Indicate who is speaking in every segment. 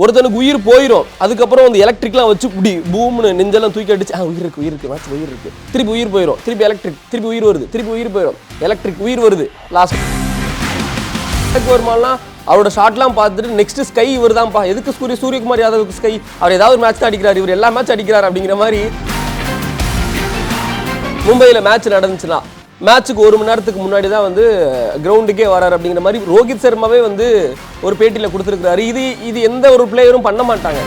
Speaker 1: ஒருத்தனுக்கு உயிர் போயிடும் அதுக்கப்புறம் வந்து எலக்ட்ரிக்லாம் வச்சு இப்படி பூம்னு நெஞ்செல்லாம் தூக்கி அடிச்சு ஆ உயிர் இருக்கு உயிர் இருக்கு மேட்ச் உயிர் இருக்கு. திருப்பி உயிர் போயிடும் திருப்பி எலக்ட்ரிக் திருப்பி உயிர் வருது திருப்பி உயிர் போயிடும் எலக்ட்ரிக் உயிர் வருது லாஸ்ட் வருமானலாம் அவரோட ஷாட்லாம் பார்த்துட்டு நெக்ஸ்ட் ஸ்கை இவர் தான்ப்பா எதுக்கு சூரிய சூரியகுமார் யாதவுக்கு ஸ்கை அவர் ஏதாவது ஒரு மேட்ச் தான் அடிக்கிறார். இவர் எல்லா மேட்ச் அடிக்கிறார் அப்படிங்கிற மாதிரி மும்பையில் மேட்ச் நடந்துச்சுன்னா மேட்ச்சுக்கு ஒரு மணி நேரத்துக்கு முன்னாடி தான் வந்து கிரவுண்டுக்கே வராரு அப்படிங்கிற மாதிரி ரோஹித் சர்மாவே வந்து ஒரு பேட்டியில் கொடுத்துருக்குறாரு. இது இது எந்த ஒரு பிளேயரும் பண்ண மாட்டாங்க.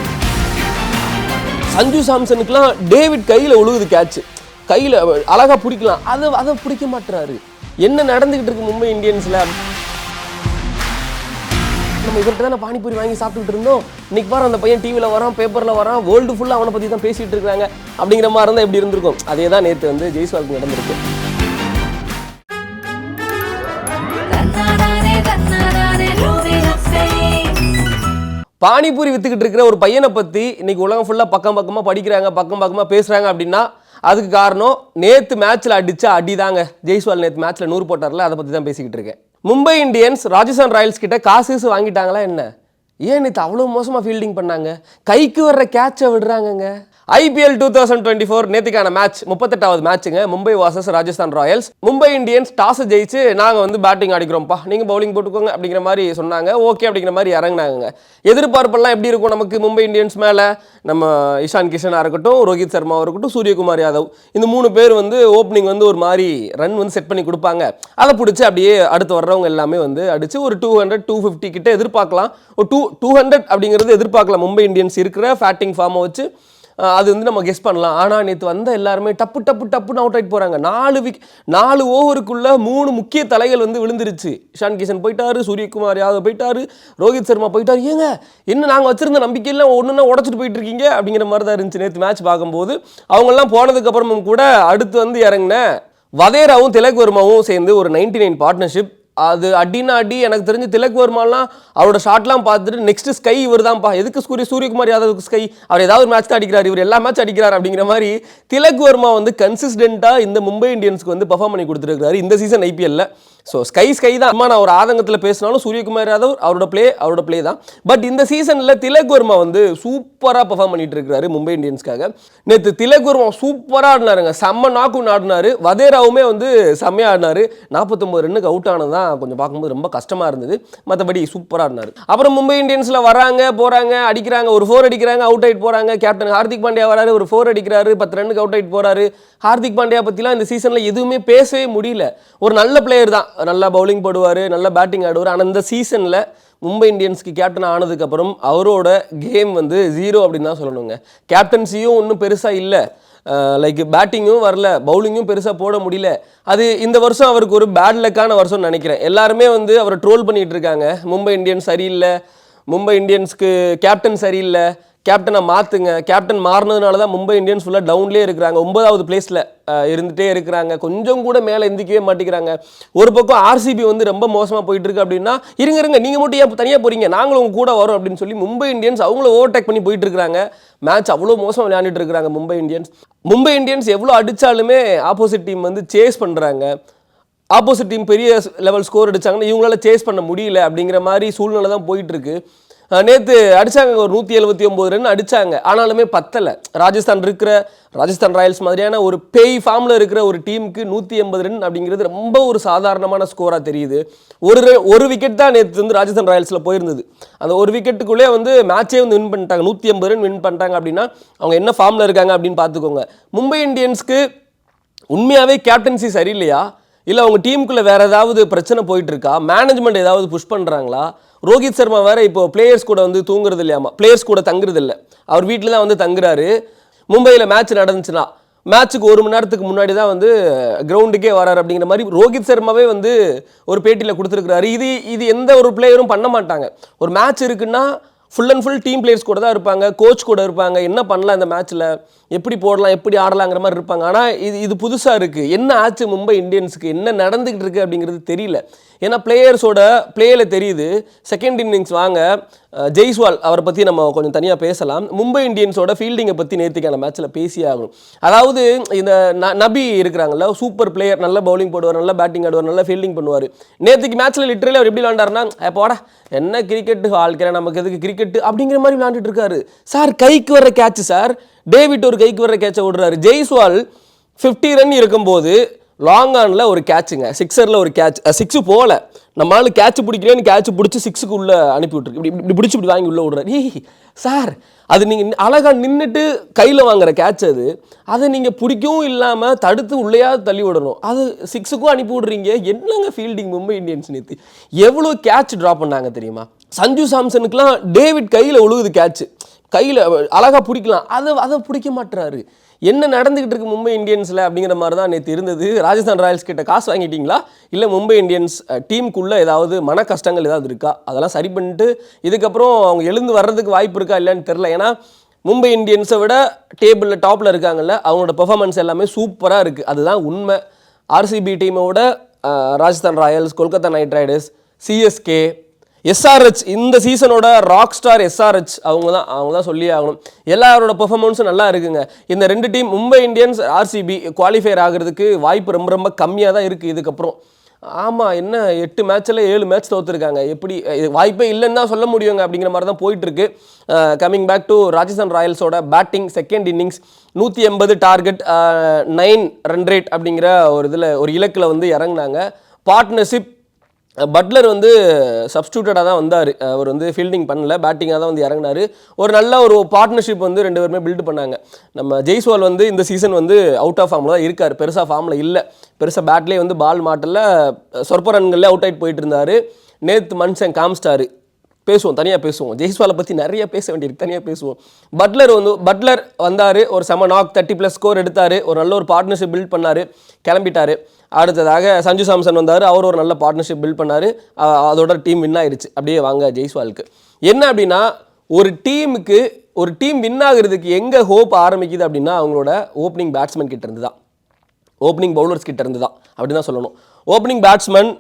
Speaker 1: சஞ்சு சாம்சனுக்குலாம் டேவிட் கையில் உழுகுது கேட்ச் கையில் அழகாக பிடிக்கலாம். அதை அதை பிடிக்க மாட்டுறாரு. என்ன நடந்துக்கிட்டு இருக்கு மும்பை இந்தியன்ஸில்? நம்ம இவர்கிட்ட தான் பானிபூரி வாங்கி சாப்பிட்டுட்டு இருந்தோம். இன்னைக்கு பாரு அந்த பையன் டிவியில் வரான் பேப்பரில் வரான் வேர்ல்டு ஃபுல்லாக அவனை பற்றி தான் பேசிகிட்டு இருக்காங்க அப்படிங்கிற மாதிரி இருந்தால் எப்படி இருந்திருக்கும்? அதே தான் நேற்று வந்து ஜெய்ஸ்வாலுக்கு நடந்திருக்கு. பானிபூரி வித்துக்கிட்டு இருக்கிற ஒரு பையனை பற்றி இன்னைக்கு உலகம் ஃபுல்லாக பக்கம் பக்கமாக படிக்கிறாங்க பக்கம் பக்கமாக பேசுகிறாங்க அப்படின்னா அதுக்கு காரணம் நேற்று மேட்ச்சில் அடித்த அடி தாங்க ஜெய்ஸ்வால் நேற்று மேட்ச்சில் நூறு போட்டார்ல அதை பற்றி தான் பேசிக்கிட்டு இருக்கேன். மும்பை இந்தியன்ஸ் ராஜஸ்தான் ராயல்ஸ் கிட்ட காசு வாங்கிட்டாங்களா என்ன? ஏன் நேற்று அவ்வளோ மோசமாக ஃபீல்டிங் பண்ணாங்க? கைக்கு வர்ற கேட்சை விடுறாங்கங்க. IPL two thousand twenty four நேற்றுக்கான match முப்பத்தெட்டாவது மேட்ச்சுங்க Mumbai versus Rajasthan Royals Mumbai Indians toss ஜெயிச்சு நாங்கள் வந்து பேட்டிங் அடிக்கிறோம்ப்பா நீங்கள் பவுலிங் போட்டுக்கோங்க அப்படிங்கிற மாதிரி சொன்னாங்க. ஓகே அப்படிங்கிற மாதிரி இறங்குனாங்க எதிர்பார்ப்பெல்லாம் எப்படி இருக்கும் நமக்கு மும்பை இந்தியன்ஸ் மேலே? நம்ம இஷான் கிஷனாக இருக்கட்டும் ரோஹித் சர்மாவாக இருக்கட்டும் சூரியகுமார் யாதவ். இந்த மூணு பேர் வந்து ஓப்பனிங் வந்து ஒரு மாதிரி ரன் வந்து செட் பண்ணி கொடுப்பாங்க. அதை பிடிச்சி அப்படியே அடுத்து வர்றவங்க எல்லாமே வந்து அடித்து ஒரு டூ ஹண்ட்ரட் டூ ஃபிஃப்டி கிட்ட எதிர்பார்க்கலாம். ஒரு டூ டூ ஹண்ட்ரட் அப்படிங்கிறது எதிர்பார்க்கலாம் மும்பை இந்தியன்ஸ் இருக்கிற ஃபேட்டிங் ஃபார்மை வச்சு. அது வந்து நம்ம கெஸ் பண்ணலாம். ஆனால் நேற்று வந்த எல்லாருமே டப்பு டப்பு டப்புன்னு அவுட் ஆகிட்டு போகிறாங்க நாலு விக் நாலு ஓவருக்குள்ளே மூணு முக்கிய தலைகள் வந்து விழுந்துருச்சு. இஷான் கிஷன் போயிட்டாரு சூரியகுமார் யாதவ் போயிட்டாரு ரோஹித் சர்மா போயிட்டாரு. ஏங்க என்ன நாங்கள் வச்சுருந்த நம்பிக்கையெல்லாம் ஒன்றுனா உடச்சிட்டு போயிட்டு இருக்கீங்க? அப்படிங்கிற மாதிரி தான் இருந்துச்சு. நேற்று மேட்ச் பார்க்கும்போது அவங்கெல்லாம் போனதுக்கப்புறமும் கூட அடுத்து வந்து இறங்கின வதேராவும் திலக் வர்மாவும் சேர்ந்து ஒரு நைன்டி நைன் பார்ட்னர்ஷிப் அது அடினா அடி எனக்கு தெரிஞ்சு திலக் வர்மாலாம் அவரோட ஷாட்லாம் பார்த்துட்டு நெக்ஸ்ட் ஸ்கை இவர் தான்ப்பா எதுக்கு சூரிய சூரியகுமார் யாதவுக்கு ஸ்கை அவர் ஏதாவது ஒரு மேட்ச் தான் அடிக்கிறார். இவர் எல்லா மேட்ச் அடிக்கிறார் அப்படிங்கிற மாதிரி திலக் வர்மா வந்து கன்சிஸ்டண்ட்டாக இந்த மும்பை இந்தியன்ஸ்க்கு வந்து பர்ஃபார்ம் பண்ணி கொடுத்துருக்காரு இந்த சீசன் ஐபிஎல்ல ஸோ ஸ்கை ஸ்கை தான். அம்மா நான் ஒரு ஆதங்கத்தில் பேசினாலும் சூரியகுமார் யாதவ் அவரோட ப்ளே அவரோட ப்ளே தான். பட் இந்த சீசனில் திலக் வர்மா வந்து சூப்பராக பர்ஃபார்ம் பண்ணிட்டு இருக்கிறாரு மும்பை இந்தியன்ஸ்க்காக நேற்று திலக் வர்மா சூப்பராக ஆடினாருங்க. செம்ம நாக்கும் ஆடினாரு. வதேராவுமே வந்து செம்மையாக ஆடினாரு. நாற்பத்தொம்பது ரன்னுக்கு அவுட் ஆனது தான் கொஞ்சம் பார்க்கும்போது ரொம்ப கஷ்டமாக இருந்தது. மற்றபடி சூப்பராக ஆடினாரு. அப்புறம் மும்பை இந்தியன்ஸில் வராங்க போகிறாங்க அடிக்கிறாங்க. ஒரு ஃபோர் அடிக்கிறாங்க அவுட் ஆகிட்டு போகிறாங்க கேப்டன் ஹார்திக் பாண்டியா வராரு ஒரு ஃபோர் அடிக்கிறாரு பத்து ரன்னுக்கு அவுட் ஆயிட்டு போகிறாரு ஹார்திக் பாண்டியா பற்றிலாம் இந்த சீசனில் எதுவுமே பேசவே முடியல. ஒரு நல்ல பிளேயர் தான். நல்லா பவுலிங் போடுவார் நல்லா பேட்டிங் ஆடுவார். ஆனால் இந்த சீசனில் மும்பை இந்தியன்ஸ்க்கு கேப்டன் ஆனதுக்கப்புறம் அவரோட கேம் வந்து ஜீரோ அப்படின்னு தான் சொல்லணுங்க. கேப்டன்சியும் ஒன்றும் பெருசாக இல்லை. லைக் பேட்டிங்கும் வரல பவுலிங்கும் பெருசாக போட முடியல. அது இந்த வருஷம் அவருக்கு ஒரு பேட் லக்கான வருஷம்னு நினைக்கிறேன். எல்லாருமே வந்து அவரை ட்ரோல் பண்ணிகிட்டு இருக்காங்க. மும்பை இந்தியன்ஸ் சரியில்லை. மும்பை இந்தியன்ஸ்க்கு கேப்டன் சரியில்லை. கேப்டனை மாற்றுங்க கேப்டன் மாறினதுனால தான் மும்பை இந்தியன்ஸ் ஃபுல்லாக டவுன்லேயே இருக்கிறாங்க. ஒன்பதாவது பிளேஸில் இருந்துகிட்டே இருக்கிறாங்க. கொஞ்சம் கூட மேலே எந்திக்கவே மாட்டேங்கிறாங்க. ஒரு பக்கம் ஆர்சிபி வந்து ரொம்ப மோசமாக போயிட்டு இருக்கு அப்படின்னா இருங்க இருங்க நீங்கள் மட்டும் ஏன் தனியாக போகிறீங்க நாங்களும் உங்க கூட வரோம் அப்படின்னு சொல்லி மும்பை இந்தியன்ஸ் அவங்கள ஓவர்டேக் பண்ணி போயிட்டு இருக்கிறாங்க மேட்ச் அவ்வளோ மோசமாக விளையாண்டுட்டு இருக்கிறாங்க மும்பை இந்தியன்ஸ். மும்பை இந்தியன்ஸ் எவ்வளோ அடித்தாலுமே ஆப்போசிட் டீம் வந்து சேஸ் பண்ணுறாங்க ஆப்போசிட் டீம் பெரிய லெவல் ஸ்கோர் அடித்தாங்கன்னா இவங்களால சேஸ் பண்ண முடியல அப்படிங்கிற மாதிரி சூழ்நிலை தான் போயிட்டு இருக்கு நேற்று அடித்தாங்க ஒரு நூற்றி எழுபத்தி ஒம்பது ரன் அடிச்சாங்க. ஆனாலுமே பத்தலை. ராஜஸ்தான் இருக்கிற ராஜஸ்தான் ராயல்ஸ் மாதிரியான ஒரு பேய் ஃபார்மில் இருக்கிற ஒரு டீமுக்கு நூற்றி எண்பது ரன் அப்படிங்கிறது ரொம்ப ஒரு சாதாரணமான ஸ்கோராக தெரியுது. ஒரு ஒரு விக்கெட் தான் நேற்று வந்து ராஜஸ்தான் ராயல்ஸில் போயிருந்தது. அந்த ஒரு விக்கெட்டுக்குள்ளே வந்து மேட்சே வந்து வின் பண்ணிட்டாங்க. நூற்றி எண்பது ரன் வின் பண்ணிட்டாங்க அப்படின்னா அவங்க என்ன ஃபார்மில் இருக்காங்க அப்படின்னு பார்த்துக்கோங்க. மும்பை இந்தியன்ஸ்க்கு உண்மையாகவே கேப்டன்சி சரியில்லையா? இல்லை அவங்க டீமுக்குள்ளே வேறு ஏதாவது பிரச்சனை போயிட்டு இருக்கா? மேனேஜ்மெண்ட் ஏதாவது புஷ் பண்ணுறாங்களா ரோஹித் சர்மா வேற இப்போ பிளேயர்ஸ் கூட வந்து தூங்குறது இல்லையாமா பிளேயர்ஸ் கூட தங்குறது இல்லை அவர் வீட்டில் தான் வந்து தங்குறாரு. மும்பையில் மேட்ச் நடந்துச்சுன்னா மேட்ச்சுக்கு ஒரு மணி நேரத்துக்கு முன்னாடி தான் வந்து கிரவுண்டுக்கே வராரு அப்படிங்கிற மாதிரி ரோஹித் சர்மாவே வந்து ஒரு பேட்டியில் கொடுத்துருக்குறாரு. இது இது எந்த ஒரு பிளேயரும் பண்ண மாட்டாங்க. ஒரு மேட்ச் இருக்குன்னா full and full team players கூட தான் இருப்பாங்க கோச் கூட இருப்பாங்க. என்ன பண்ணலாம் இந்த மேட்ச்சில் எப்படி போடலாம் எப்படி ஆடலாங்கிற மாதிரி இருப்பாங்க. ஆனால் இது இது புதுசாக இருக்குது என்ன ஆச்சு மும்பை இந்தியன்ஸுக்கு? என்ன நடந்துக்கிட்டு இருக்குது அப்படிங்கிறது தெரியல. ஏன்னா பிளேயர்ஸோட பிளேயில் தெரியுது. செகண்ட் இன்னிங்ஸ் வாங்க ஜெய்ஸ்வால் அவரை பற்றி நம்ம கொஞ்சம் தனியாக பேசலாம். மும்பை இந்தியன்ஸோட ஃபீல்டிங்கை பற்றி நேற்றுக்கான மேட்ச்சில் பேசியே ஆகணும். அதாவது இந்த ந- நபி இருக்கிறாங்கல்ல சூப்பர் பிளேயர் நல்ல பவுலிங் போடுவார் நல்ல பேட்டிங் ஆடுவார் நல்ல ஃபீல்டிங் பண்ணுவார். நேற்றுக்கு மேட்ச்சில் லிட்டரலி அவர் எப்படி விளாண்டார்னா போடா என்ன கிரிக்கெட்டு வாழ்க்கிற நமக்கு எதுக்கு கிரிக்கெட்டு அப்படிங்கிற மாதிரி விளாண்டுட்டு இருக்காரு. சார் கைக்கு வர்ற கேட்ச் சார். டேவிட் ஒரு கைக்கு வர்ற கேட்சை விடுறாரு ஜெய்ஸ்வால் 50 ரன் இருக்கும்போது லாங் ஆனில் ஒரு கேட்சுங்க சிக்ஸரில் ஒரு கேட்ச் சிக்ஸு போகல நம்மளால கேட்ச் பிடிக்கிறேன்னு கேட்ச் பிடிச்சி சிக்ஸுக்கு உள்ளே அனுப்பி விட்ருக்கு இப்படி இப்படி பிடிச்சி இப்படி வாங்கி உள்ளே விடுறாரு. ஏய் சார் அது நீங்கள் அழகாக நின்றுட்டு கையில் வாங்குற கேட்ச் அது. அதை நீங்கள் பிடிக்கவும் இல்லாமல் தடுத்து உள்ளேயாவது தள்ளி விடணும். அது சிக்ஸுக்கும் அனுப்பி விடுறீங்க. என்னங்க ஃபீல்டிங் மும்பை இந்தியன்ஸ் நேற்று எவ்வளோ கேட்ச் ட்ராப் பண்ணாங்க தெரியுமா? சஞ்சு சாம்சனுக்குலாம் டேவிட் கையில் ஒழுகுது கேட்ச் கையில் அழகாக பிடிக்கலாம். அதை அதை பிடிக்க மாட்டுறாரு என்ன நடந்துக்கிட்டு இருக்கு மும்பை இந்தியன்ஸில் அப்படிங்கிற மாதிரி தான் நேற்று இருந்தது. ராஜஸ்தான் ராயல்ஸ் கிட்ட காசு வாங்கிட்டீங்களா? இல்லை மும்பை இந்தியன்ஸ் டீமுக்குள்ளே ஏதாவது மன கஷ்டங்கள் ஏதாவது இருக்கா? அதெல்லாம் சரி பண்ணிட்டு இதுக்கப்புறம் அவங்க எழுந்து வர்றதுக்கு வாய்ப்பு இருக்கா இல்லைன்னு தெரில ஏன்னா மும்பை இந்தியன்ஸை விட டேபிளில் டாப்பில் இருக்காங்கல்ல அவங்களோட பெர்ஃபார்மன்ஸ் எல்லாமே சூப்பராக இருக்குது அதுதான் உண்மை. ஆர்சிபி டீமோட Rajasthan Royals Kolkata Knight Riders CSK SRH இந்த சீசனோட ராக் ஸ்டார் எஸ்ஆர்ஹெச் அவங்க தான் அவங்க தான் சொல்லி ஆகணும். எல்லாரோட பெர்ஃபார்மன்ஸும் நல்லா இருக்குங்க. இந்த ரெண்டு team Mumbai Indians RCB qualifier ஆகிறதுக்கு வாய்ப்பு ரொம்ப ரொம்ப கம்மியாக தான் இருக்குது இதுக்கப்புறம். ஆமாம் என்ன எட்டு மேட்ச்சில் ஏழு மேட்ச் தோத்துருக்காங்க. எப்படி இது வாய்ப்பே இல்லைன்னு தான் சொல்ல முடியுங்க அப்படிங்கிற மாதிரி தான் போயிட்டுருக்கு. கம்மிங் பேக் டு ராஜஸ்தான் ராயல்ஸோட பேட்டிங் செகண்ட் இன்னிங்ஸ் நூற்றி எண்பது டார்கெட் நைன் ரன் ரேட் அப்படிங்கிற ஒரு இதில் ஒரு இலக்கில் வந்து இறங்குனாங்க. பார்ட்னர்ஷிப் பட்லர் வந்து சப்ஸ்டியூட்டடாக தான் வந்தார். அவர் வந்து ஃபீல்டிங் பண்ணல பேட்டிங்காக தான் வந்து இறங்கினார். ஒரு நல்ல ஒரு பார்ட்னர்ஷிப் வந்து ரெண்டு பேருமே பில்டு பண்ணாங்க. நம்ம ஜெய்ஸ்வால் வந்து இந்த சீசன் வந்து அவுட் ஆஃப் ஃபார்மில் தான் இருக்கார். பெருசாக ஃபார்மில் இல்லை. பெருசாக பேட்லேயே வந்து பால் மாட்டில். சொற்ப ரன்களில் அவுட் ஆகிட்டு போயிட்டு இருந்தார். நேத்து மனுஷன் காமிச்சிட்டாரு. பேசுவோம் தனியாக பேசுவோம். ஜெய்ஸ்வாலை பற்றி நிறைய பேச வேண்டியிருக்கு தனியாக பேசுவோம். பட்லர் வந்து பட்லர் வந்தார் ஒரு செம நாக் தேர்ட்டி ப்ளஸ் ஸ்கோர் எடுத்தார் ஒரு நல்ல ஒரு பார்ட்னர்ஷிப் பில்ட் பண்ணார் கிளம்பிட்டார். அடுத்ததாக சஞ்சு சாம்சன் வந்தார் அவர் ஒரு நல்ல பார்ட்னர்ஷிப் பில்ட் பண்ணார் அதோட டீம் வின் ஆயிடுச்சு அப்படியே வாங்க ஜெய்ஸ்வாலுக்கு. என்ன அப்படின்னா ஒரு டீமுக்கு ஒரு டீம் வின் ஆகுறதுக்கு எங்கே ஹோப் ஆரம்பிக்குது அப்படின்னா அவங்களோட ஓப்பனிங் பேட்ஸ்மேன் கிட்ட இருந்து தான். ஓப்பனிங் பவுலர்ஸ் கிட்ட இருந்து தான் அப்படி தான் சொல்லணும். ஓப்பனிங் பேட்ஸ்மேன்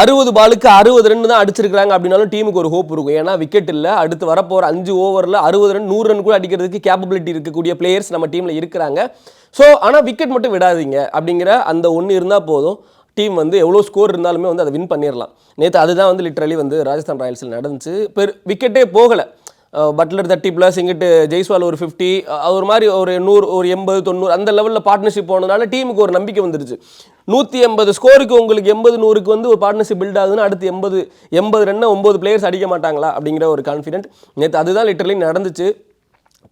Speaker 1: அறுபது பாலுக்கு அறுபது ரன் தான் அடிச்சிருக்காங்க அப்படின்னாலும் டீமுக்கு ஒரு ஹோப் இருக்கும். ஏன்னா விக்கெட் இல்லை அடுத்து வரப்போகிற அஞ்சு ஓவரில் அறுபது ரன் நூறு ரன் கூட அடிக்கிறதுக்கு கேப்பபிலிட்டி இருக்கக்கூடிய பிளேயர்ஸ் நம்ம டீமில் இருக்கிறாங்க. ஸோ ஆனால் விக்கெட் மட்டும் விடாதீங்க அப்படிங்கிற அந்த ஒன்று இருந்தால் போதும். டீம் வந்து எவ்வளோ ஸ்கோர் இருந்தாலுமே வந்து அதை வின் பண்ணிடலாம் நேற்று அதுதான் வந்து லிட்ரலி வந்து ராஜஸ்தான் ராயல்ஸில் நடந்துச்சு. பெரு விக்கெட்டே போகலை. பட்லர் தேர்ட்டி ப்ளஸ் இங்கிட்டு ஜெய்ஸ்வால் ஒரு ஃபிஃப்டி ஒரு மாதிரி ஒரு நூறு ஒரு எண்பது தொண்ணூறு அந்த லெவலில் பார்ட்னர்ஷிப் போனதுனால டீமுக்கு ஒரு நம்பிக்கை வந்துருச்சு. நூற்றி எண்பது ஸ்கோருக்கு உங்களுக்கு எண்பது நூறுக்கு வந்து ஒரு பார்ட்னர்ஷிப் பில்ட் ஆகுதுன்னா அடுத்து எண்பது எண்பது ரன்னை ஒம்பது பிளேயர்ஸ் அடிக்க மாட்டாங்களா அப்படிங்கிற ஒரு கான்ஃபிடென்ட் நேற்று அதுதான் லிட்டரலி நடந்துச்சு.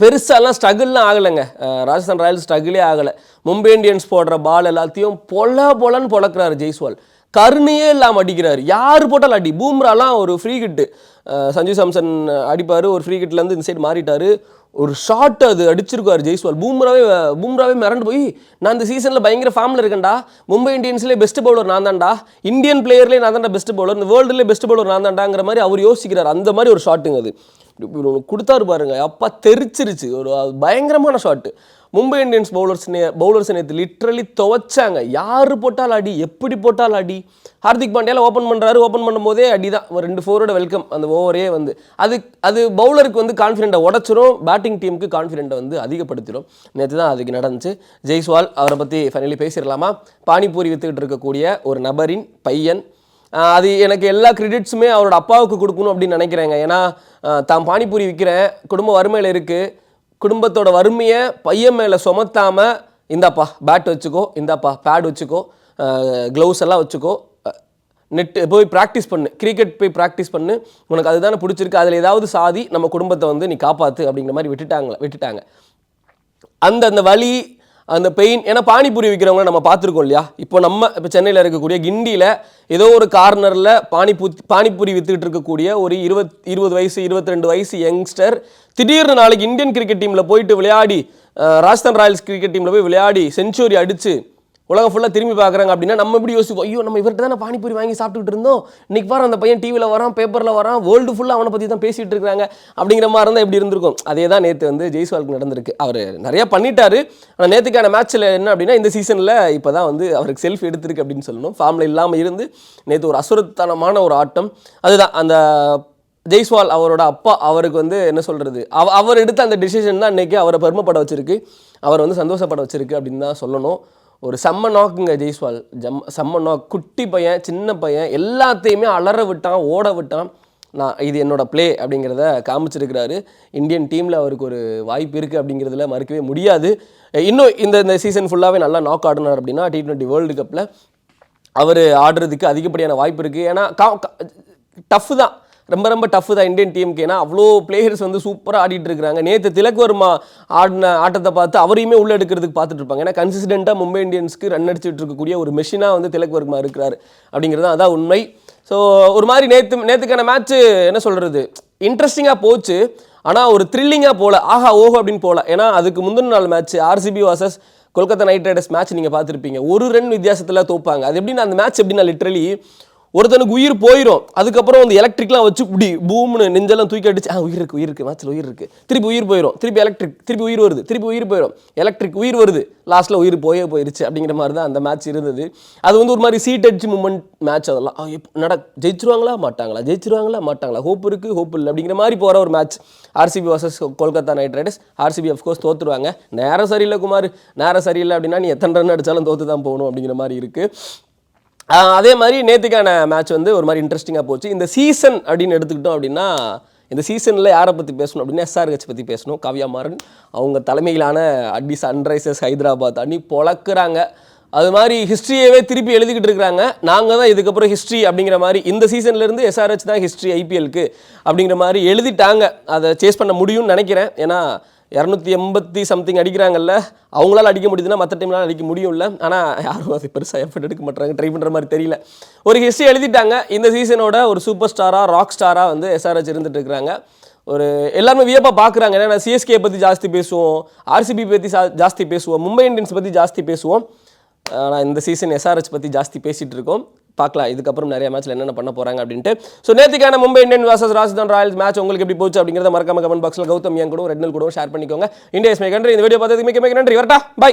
Speaker 1: பெருசாலாம் ஸ்ட்ரகிள்லாம் ஆகலைங்க. ராஜஸ்தான் ராயல்ஸ் ஸ்ட்ரகிளே ஆகலை. மும்பை இந்தியன்ஸ் போடுற பால் எல்லாத்தையும் பொல பொலன்னு பொழக்கிறாரு ஜெய்ஸ்வால். கருணையே இல்லாமல் அடிக்கிறார். யார் போட்டாலும் அடி. பூம்ராலாம் ஒரு ஃப்ரீ கிட்டு சஞ்சு சாம்சன் அடிப்பார். ஒரு ஃப்ரீ கிட்லேருந்து இந்த சைடு மாறிட்டார். ஒரு ஷாட் அது அடிச்சிருக்காரு ஜெய்ஸ்வால். பூம்ராவே பூம்ராவே மிரண்டு போய் நான் இந்த சீசனில் பயங்கர ஃபார்மில் இருக்கேன்டா. மும்பை இந்தியன்ஸ்லேயே பெஸ்ட் பவுலர் நான் தான்டா. இந்தியன் பிளேயர்லேயே நான் தான்டா பெஸ்ட் பவுலர் இந்த வேர்ல்டுலேயே பெஸ்ட் பவுலர் நான் தான்டாங்கிற மாதிரி அவர் யோசிக்கிறார். அந்த மாதிரி ஒரு ஷாட்டுங்க அது. கொடுத்தாரு பாருங்க. அப்பா தெரிச்சிருச்சு. ஒரு பயங்கரமான shot Mumbai Indians bowlers bowlers நேற்று லிட்ரலி துவைச்சாங்க. யார் போட்டாலும் அடி எப்படி போட்டாலும் அடி. ஹார்திக் பாண்டியால ஓப்பன் பண்ணுறாரு ஓப்பன் பண்ணும்போதே அடி தான் ஒரு ரெண்டு ஃபோரோட வெல்கம் அந்த ஓவரே வந்து அது அது பவுலருக்கு வந்து கான்ஃபிடென்ட்டை உடச்சிரும். பேட்டிங் டீமுக்கு கான்ஃபிடென்ட்டை வந்து அதிகப்படுத்திடும் நேற்று தான் அதுக்கு நடந்துச்சு. ஜெய்ஸ்வால் அவரை பற்றி ஃபைனலி பேசிடலாமா? பானிபூரி வித்துக்கிட்டு இருக்கக்கூடிய ஒரு நபரின் பையன். அது எனக்கு எல்லா கிரெடிட்ஸுமே அவரோட அப்பாவுக்கு கொடுக்கணும் அப்படின்னு நினைக்கிறேங்க. ஏன்னா தான் பானிபூரி விற்கிறேன் குடும்ப வறுமையில் இருக்குது குடும்பத்தோட வறுமையை பையன் மேலே சுமத்தாமல் இந்தாப்பா பேட் வச்சுக்கோ இந்தாப்பா பேட் வச்சுக்கோ க்ளவுஸ் எல்லாம் வச்சுக்கோ நெட்டு போய் ப்ராக்டிஸ் பண்ணு கிரிக்கெட் போய் ப்ராக்டிஸ் பண்ணு உனக்கு அதுதானே பிடிச்சிருக்கு அதில் ஏதாவது சாதி நம்ம குடும்பத்தை வந்து நீ காப்பாற்று அப்படிங்கிற மாதிரி விட்டுட்டாங்க விட்டுட்டாங்க. அந்த அந்த வழி அந்த பெயின் ஏன்னா பானிபூரி விற்கிறவங்க நம்ம பார்த்துருக்கோம் இல்லையா? இப்போ நம்ம இப்போ சென்னையில் இருக்கக்கூடிய கிண்டியில் ஏதோ ஒரு கார்னரில் பானிபூ பானிபூரி வித்துக்கிட்டு இருக்கக்கூடிய ஒரு இருபத் இருபது வயசு இருபத்தி ரெண்டு வயசு யங்ஸ்டர் திடீர்னு நாளைக்கு இந்தியன் கிரிக்கெட் டீமில் போயிட்டு விளையாடி ராஜஸ்தான் ராயல்ஸ் கிரிக்கெட் டீமில் போய் விளையாடி செஞ்சுரி அடித்து உலகம் ஃபுல்லாக திரும்பி பார்க்குறாங்க அப்படின்னா நம்ம எப்படி யோசிப்போம்? ஐயோ நம்ம இவர்கிட்ட தானே பானிபூரி வாங்கி சாப்பிட்டுட்டு இருந்தோம். இன்னைக்கு பாரு அந்த பையன் டிவியில் வரான் பேப்பரில் வரான் வேர்ல்டு ஃபுல்லாக அவனை பற்றி தான் பேசிகிட்டு இருக்காங்க அப்படிங்கிற மாதிரி இருந்தால் எப்படி இருந்திருக்கும்? அதே தான் நேற்று வந்து ஜெய்ஸ்வாலுக்கு நடந்திருக்கு. அவர் நிறையா பண்ணிட்டாரு. ஆனால் நேற்றுக்கான மேட்ச்சில் என்ன அப்படின்னா இந்த சீசனில் இப்போ தான் வந்து அவருக்கு செல்ஃப் எடுத்திருக்கு அப்படின்னு சொல்லணும். ஃபார்மில் இல்லாமல் இருந்து நேற்று ஒரு அசுரத்தனமான ஒரு ஆட்டம். அதுதான் அந்த ஜெய்ஸ்வால் அவரோட அப்பா அவருக்கு வந்து என்ன சொல்கிறது அவ அவர் எடுத்த அந்த டிசிஷன் தான் இன்னைக்கு அவரை பெருமைப்பட வச்சிருக்கு. அவரை வந்து சந்தோஷப்பட வச்சிருக்கு அப்படின்னு தான் சொல்லணும். ஒரு செம்ம நாக்குங்க ஜெய்ஸ்வால். ஜம் செம்ம நாக் குட்டி பையன் சின்ன பையன் எல்லாத்தையுமே அலற விட்டான் ஓட விட்டான். நான் இது என்னோட ப்ளே அப்படிங்கிறத காமிச்சிருக்கிறாரு. இந்தியன் டீமில் அவருக்கு ஒரு வாய்ப்பு இருக்குது அப்படிங்கிறதுல மறுக்கவே முடியாது. இன்னும் இந்த இந்த சீசன் ஃபுல்லாகவே நல்லா நாக் ஆடினார் அப்படின்னா டி ட்வெண்ட்டி வேர்ல்டு கப்பில் அவர் ஆடுறதுக்கு அதிகப்படியான வாய்ப்பு இருக்குது ஏன்னா டஃப் தான். ரொம்ப ரொம்ப டஃப் தான் இந்தியன் டீமுக்கு ஏன்னா அவ்வளோ பிளேயர்ஸ் வந்து சூப்பராக ஆடிட்டு இருக்காங்க நேற்று திலக் வர்மா ஆடின ஆட்டத்தை பார்த்து அவரையுமே உள்ள எடுக்கிறதுக்கு பார்த்துட்டு இருப்பாங்க. ஏன்னா கன்சிஸ்டண்ட்டாக மும்பை இந்தியன்ஸ்க்கு ரன் அடிச்சுட்டு இருக்கக்கூடிய ஒரு மெஷினாக வந்து திலக் வர்மா இருக்கிறார். அப்படிங்கிறது அதான் உண்மை. ஸோ ஒரு மாதிரி நேற்று நேற்றுக்கான மேட்ச்சு என்ன சொல்கிறது இன்ட்ரெஸ்டிங்காக போச்சு. ஆனால் ஒரு த்ரில்லிங்காக போகல ஆஹா ஓஹோ அப்படின்னு போகல ஏன்னா அதுக்கு முந்தின நாள் match RCB versus Kolkata Knight Riders match நீங்கள் பார்த்துருப்பீங்க. ஒரு ரன் வித்தியாசத்தில் தோப்பாங்க. அது எப்படின்னா அந்த மேட்ச் எப்படின்னா லிட்ரலி ஒருத்தனுக்கு உயிர் போயிடும் அதுக்கப்புறம் அந்த எலக்ட்ரிக்லாம் வச்சு இப்படி பூம்னு நெஞ்செல்லாம் தூக்கி அடிச்சு ஆ உயிர் இருக்கு உயிர் இருக்கு மேட்ச்சில் உயிர் இருக்கு திருப்பி உயிர் போயிடும் திருப்பி எலக்ட்ரிக் திருப்பி உயிர் வருது. திருப்பி உயிர் போயிடும் எலக்ட்ரிக் உயிர் வருது. லாஸ்ட்டில் உயிர் போயே போயிருச்சு அப்படிங்கிற மாதிரி தான் அந்த மேட்ச் இருந்தது. அது வந்து ஒரு மாதிரி சீட் அடிச்சு மூமெண்ட் மேட்ச் அதெல்லாம். நட ஜெயிச்சிருவாங்களா? மாட்டாங்களா? ஜெயிச்சிருவாங்களா? மாட்டாங்களா? ஹோப் இருக்குது ஹோப் இல்லை. அப்படிங்கிற மாதிரி போகிற ஒரு match RCB versus Kolkata Knight Riders RCB of course தோத்துருவாங்க. நேரம் சரியில்லை குமார். நேரம் சரியில்லை அப்படின்னா நீ எத்தனை ரன் அடிச்சாலும் தோத்து தான் போகணும் அப்படிங்கிற மாதிரி இருக்குது அதே மாதிரி நேற்றுக்கான மேட்ச் வந்து ஒரு மாதிரி இன்ட்ரெஸ்டிங்காக போச்சு. இந்த சீசன் அப்படின்னு எடுத்துக்கிட்டோம் அப்படின்னா இந்த சீசனில் யாரை பற்றி பேசணும் அப்படின்னா எஸ்ஆர்ஹெச் பற்றி பேசணும். காவ்யா மாறன் அவங்க தலைமையிலான அடி சன்ரைசர்ஸ் ஹைதராபாத் அணி பொழக்கிறாங்க. அது மாதிரி ஹிஸ்ட்ரியவே திருப்பி எழுதிக்கிட்டு இருக்கிறாங்க. நாங்கள் தான் இதுக்கப்புறம் ஹிஸ்ட்ரி அப்படிங்கிற மாதிரி இந்த சீசன்லேருந்து எஸ்ஆர்ஹெச் தான் ஹிஸ்ட்ரி ஐபிஎலுக்கு அப்படிங்கிற மாதிரி எழுதிட்டாங்க. அதை சேஸ் பண்ண முடியும்னு நினைக்கிறேன். ஏன்னா இரநூத்தி எண்பத்தி சம்திங் அடிக்கிறாங்கல்ல அவங்களால அடிக்க முடியுதுன்னா மற்ற டைம்லாம் அடிக்க முடியும்ல ஆனால் யாரும் அது பெருசாக எஃபர்ட் எடுக்க மாட்டாங்க ட்ரை பண்ணுற மாதிரி தெரியல. ஒரு ஹிஸ்ட்ரி எழுதிட்டாங்க. இந்த சீசனோட ஒரு சூப்பர் ஸ்டாராக ராக் ஸ்டாராக வந்து எஸ்ஆர்ஹெச் இருந்துட்டு இருக்கிறாங்க. ஒரு எல்லாருமே வியப்பாக பார்க்குறாங்க ஏன்னா சிஎஸ்கே பற்றி ஜாஸ்தி பேசுவோம் ஆர்சிபி பற்றி ஜாஸ்தி பேசுவோம் மும்பை இந்தியன்ஸ் பற்றி ஜாஸ்தி பேசுவோம். ஆனால் இந்த சீசன் எஸ்ஆர்ஹெச் பற்றி ஜாஸ்தி பேசிகிட்டு இருக்கோம். பார்க்கலாம். இதுக்கப்புறம் நிறைய மேட்ச்ல என்னென்ன பண்ண போறாங்க அப்படின்ட்டு. So நேற்றுக்கான Mumbai Indian versus Rajasthan Royals match உங்களுக்கு எப்படி போச்சு அப்படிங்கிறத மறக்காம கமெண்ட் பாக்ஸில் கௌதம் ஏன் கூட ரெட்னல் கூட ஷேர் பண்ணிக்கோங்க. இந்தியா இஸ் மை கண்ட்ரி இந்த வீடியோ பார்த்ததுக்கு மிக மிக நன்றி. வரட்டா பை